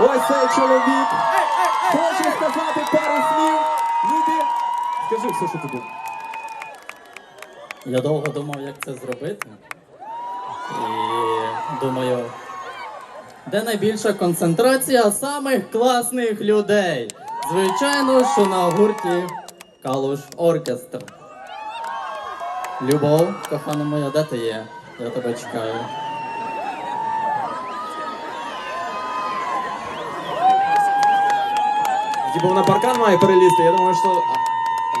Ось цей чоловік. Хоче сказати пару слів. Люди, скажи все, що ти думаєш. Я довго думав, як це зробити. І думаю, де найбільша концентрація самих класних людей. Звичайно, що на гурті Калуш Оркестр. Любов, кохана моя, де ти є? Я тебе чекаю. Типу на паркан має перелізти, я думаю, що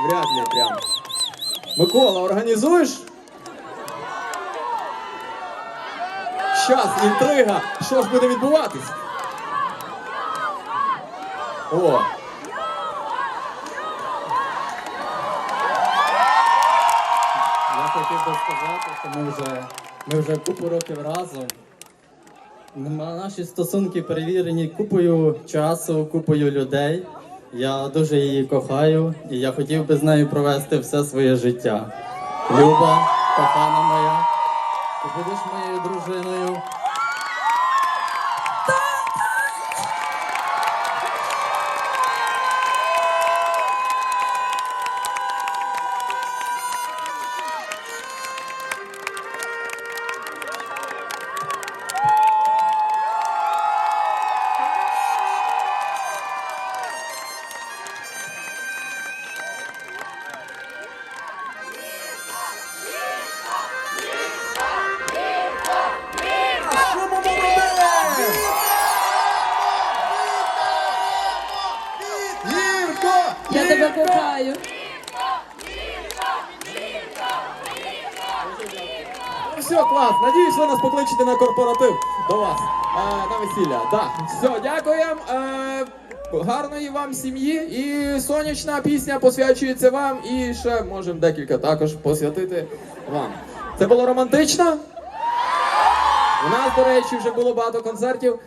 вряд ли прям. Микола, організуєш? Щас, інтрига. Що ж буде відбуватись? О, Я хотів би сказати, що ми вже, ми вже купу років разом. Наші стосунки перевірені купою часу, купою людей. Я дуже її кохаю і я хотів би з нею провести все своє життя. Люба, кохана моя, ти будеш моєю дружиною. Я тебе кохаю. Ну все, клас. Надіюсь, ви нас покличете на корпоратив до вас. Е, на весілля. Да. Все, дякуємо. Е, гарної вам сім'ї. І сонячна пісня посвячується вам. І ще можемо декілька також посвятити вам. Це було романтично. У нас, до речі, вже було багато концертів.